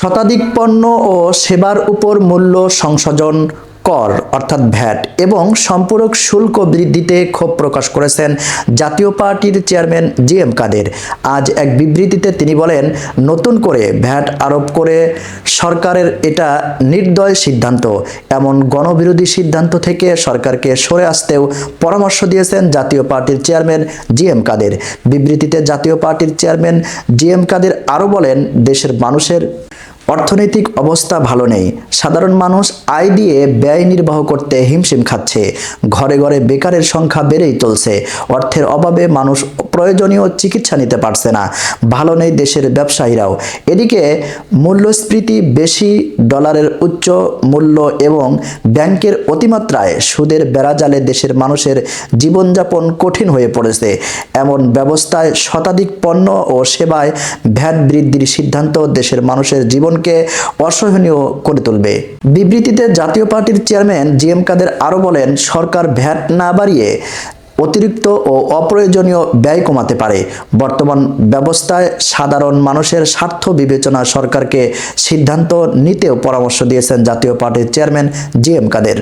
শতাধিক পণ্য ও সেবার উপর মূল্য সংশোধন কর, অর্থাৎ ভ্যাট, এবং সম্পূরক শুল্ক বৃদ্ধিতে ক্ষোভ প্রকাশ করেছেন জাতীয় পার্টির চেয়ারম্যান জি এম কাদের। আজ এক বিবৃতিতে তিনি বলেন, নতুন করে ভ্যাট আরোপ করে সরকারের এটা নির্দয় সিদ্ধান্ত। এমন গণবিরোধী সিদ্ধান্ত থেকে সরকারকে সরে আসতেও পরামর্শ দিয়েছেন জাতীয় পার্টির চেয়ারম্যান জি এম কাদের। বিবৃতিতে জাতীয় পার্টির চেয়ারম্যান জি এম কাদের আরও বলেন, দেশের মানুষের অর্থনৈতিক অবস্থা ভালো নেই। সাধারণ মানুষ আয় দিয়ে ব্যয় নির্বাহ করতে হিমশিম খাচ্ছে। ঘরে ঘরে বেকারের সংখ্যা বেড়েই চলছে। অর্থের অভাবে মানুষ প্রয়োজনীয় চিকিৎসা নিতে পারছে না। ভালো নেই দেশের ব্যবসায়ীরাও। এদিকে মূল্যস্ফীতি বেশি, ডলারের উচ্চ মূল্য এবং ব্যাংকের অতিমাত্রায় সুদের বেড়াজালে দেশের মানুষের জীবনযাপন কঠিন হয়ে পড়েছে। এমন ব্যবস্থায় শতাধিক পণ্য ও সেবায় ভ্যাট বৃদ্ধির সিদ্ধান্ত দেশের মানুষের জীবনকে অসহনীয় করে তুলবে। বিবৃতিতে জাতীয় পার্টির চেয়ারম্যান জি এম কাদের আরও বলেন, সরকার ভ্যাট না বাড়িয়ে অতিরিক্ত ও অপ্রয়োজনীয় ব্যয় কমাতে পারে। বর্তমান ব্যবস্থায় সাধারণ মানুষের স্বার্থ বিবেচনা সরকারকে সিদ্ধান্ত নিতেও পরামর্শ দিয়েছেন জাতীয় পার্টির চেয়ারম্যান জি এম কাদের।